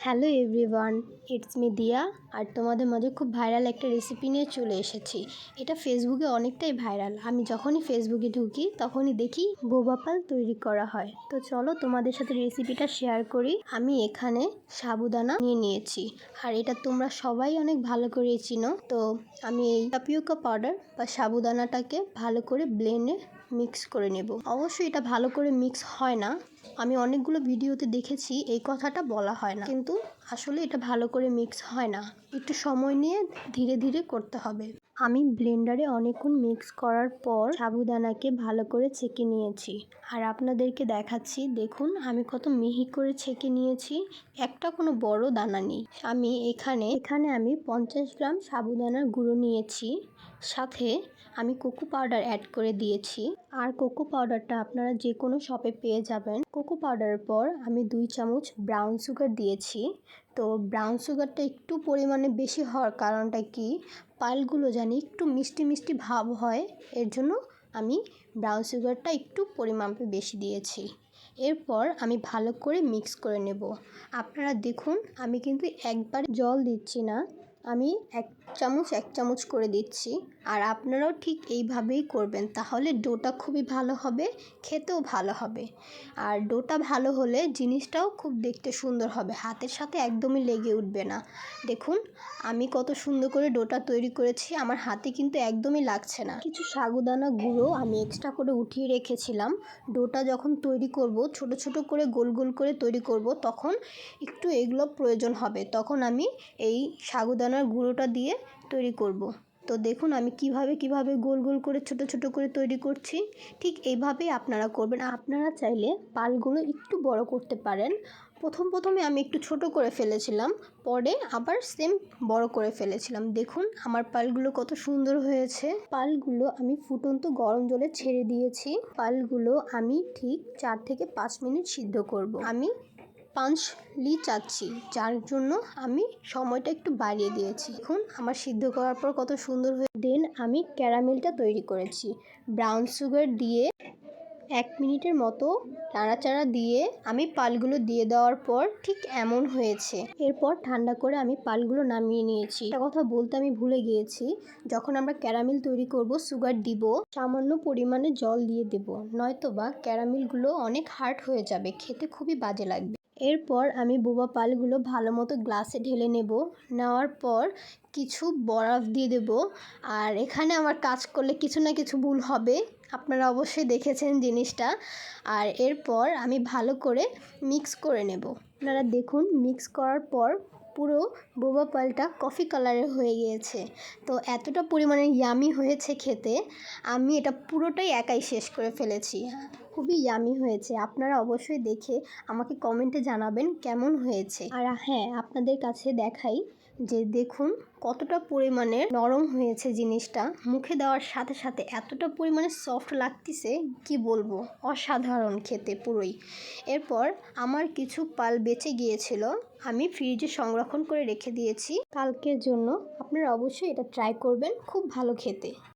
Hello everyone it's me দিয়া আর তোমাদের মাঝে খুব ভাইরাল একটা রেসিপি নিয়ে চলে এসেছি। এটা ফেসবুকে অনেকটাই ভাইরাল আমি যখনই ফেসবুকে ঢুকি, তখনই দেখি বোবাপাল তৈরি করা হয়। তো চলো তোমাদের সাথে রেসিপিটা শেয়ার করি। আমি এখানে সাবুদানা নিয়ে নিয়েছি। আর এটা তোমরা সবাই অনেক ভালো করে চিনো। তো আমি এই টাপিওকা পাউডার বা সাবুদানাটাকে ভালো করে ব্লেন্ডে মিক্স করে নেব। অবশ্যই এটা ভালো করে মিক্স হয় না। আমি অনেকগুলো ভিডিওতে দেখেছি, এই কথাটা বলা হয় না। কিন্তু আসলে এটা ভালো করে মিক্স হয় না। একটু সময় নিয়ে ধীরে ধীরে করতে হবে। আমি ব্লেন্ডারে অনেকক্ষণ মিক্স করার পর সাবুদানাকে ভালো করে ছেঁকে নিয়েছি। আর আপনাদেরকে দেখাচ্ছি, দেখুন আমি কত মিহি করে ছেঁকে নিয়েছি। একটা কোনো বড় দানা নেই। আমি এখানে এখানে আমি পঞ্চাশ গ্রাম সাবুদানার গুঁড়ো নিয়েছি। সাথে আমি কোকো পাউডার অ্যাড করে দিয়েছি। আর কোকো পাউডারটা আপনারা যে কোনো শপে পেয়ে যাবেন। কোকো পাউডারের পর আমি দুই চামচ ব্রাউন সুগার দিয়েছি। তো ব্রাউন সুগারটা একটু পরিমাণে বেশি হওয়ার কারণটা কি? পালগুলো জানি একটু মিষ্টি মিষ্টি ভাব হয়, এর জন্য আমি ব্রাউন সুগারটা একটু পরিমাপে বেশি দিয়েছি। এরপর আমি ভালো করে মিক্স করে নেব। আপনারা দেখুন, আমি কিন্তু একবার জল দিচ্ছি না। আমি এক চামচ এক চামচ করে দিচ্ছি। আর আপনারাও ঠিক এইভাবেই করবেন, তাহলে ডোটা খুবই ভালো হবে, খেতেও ভালো হবে। আর ডোটা ভালো হলে জিনিসটাও খুব দেখতে সুন্দর হবে, হাতের সাথে একদমই লেগে উঠবে না। দেখুন, আমি কত সুন্দর করে ডোটা তৈরি করেছি, আমার হাতে কিন্তু একদমই লাগছে না। কিছু সাগুদানা গুঁড়ো আমি এক্সট্রা করে উঠিয়ে রেখেছিলাম। ডোটা যখন তৈরি করব, ছোট ছোট করে গোল গোল করে তৈরি করব, তখন একটু এগুলো প্রয়োজন হবে। তখন আমি এই সাগুদানার গুঁড়োটা দিয়ে তৈরি করব। তো দেখুন আমি কীভাবে কীভাবে গোল গোল করে, ছোট ছোট করে তৈরি করছি। ঠিক এইভাবেই আপনারা করবেন। আপনারা চাইলে পালগুলো একটু বড় করতে পারেন। প্রথম, প্রথমে আমি একটু ছোট করে ফেলেছিলাম। পরে আবার সেম বড় করে ফেলেছিলাম। দেখুন আমার পালগুলো কত সুন্দর হয়েছে। পালগুলো আমি ফুটন্ত গরম জলে ছেড়ে দিয়েছি। পালগুলো আমি ঠিক চার থেকে পাঁচ মিনিট সিদ্ধ করব। আমি পাঁচলি চাচ্ছি, যার জন্য আমি সময়টা একটু বাড়িয়ে দিয়েছি। এখন আমার সিদ্ধ করার পর কত সুন্দর হয়ে দেন আমি ক্যারামেলটা তৈরি করেছি। ব্রাউন সুগার দিয়ে এক মিনিটের মতো নাড়াচাড়া দিয়ে আমি পালগুলো দিয়ে দেওয়ার পর ঠিক এমন হয়েছে। এরপর ঠান্ডা করে আমি পালগুলো নামিয়ে নিয়েছি। একটা কথা বলতে আমি ভুলে গিয়েছি, যখন আমরা ক্যারামেল তৈরি করব, সুগার দিব, সামান্য পরিমাণে জল দিয়ে দেব নয়তো বা ক্যারামেলগুলো অনেক হার্ড হয়ে যাবে, খেতে খুবই বাজে লাগবে। এরপর আমি বোবা পালগুলো ভালো মতো গ্লাসে ঢেলে নেব। নেওয়ার পর কিছু বরফ দিয়ে দেব। আর এখানে আমার কাজ করলে কিছু না কিছু ভুল হবে। আপনারা অবশ্যই দেখেছেন জিনিসটা। আর এরপর আমি ভালো করে মিক্স করে নেব। আপনারা দেখুন, মিক্স করার পর পুরো বোবা পালটা কফি কালারের হয়ে গিয়েছে। তো এতটা পরিমাণে ইয়ামি হয়েছে খেতে, আমি এটা পুরোটাই একাই শেষ করে ফেলেছি। খুবই ইয়ামি হয়েছে। আপনারা অবশ্যই দেখে আমাকে কমেন্টে জানাবেন কেমন হয়েছে। আর হ্যাঁ আপনাদের কাছে দেখাই যে দেখুন কতটা পরিমাণে নরম হয়েছে জিনিসটা। মুখে দেওয়ার সাথে সাথে এতটা পরিমাণে সফট লাগতেছে, কি বলব? অসাধারণ খেতে পুরোই। এরপর আমার কিছু পাল বেঁচে গিয়েছিল, আমি ফ্রিজে সংরক্ষণ করে রেখে দিয়েছি। কালকের জন্য আপনারা অবশ্যই এটা ট্রাই করবেন, খুব ভালো খেতে।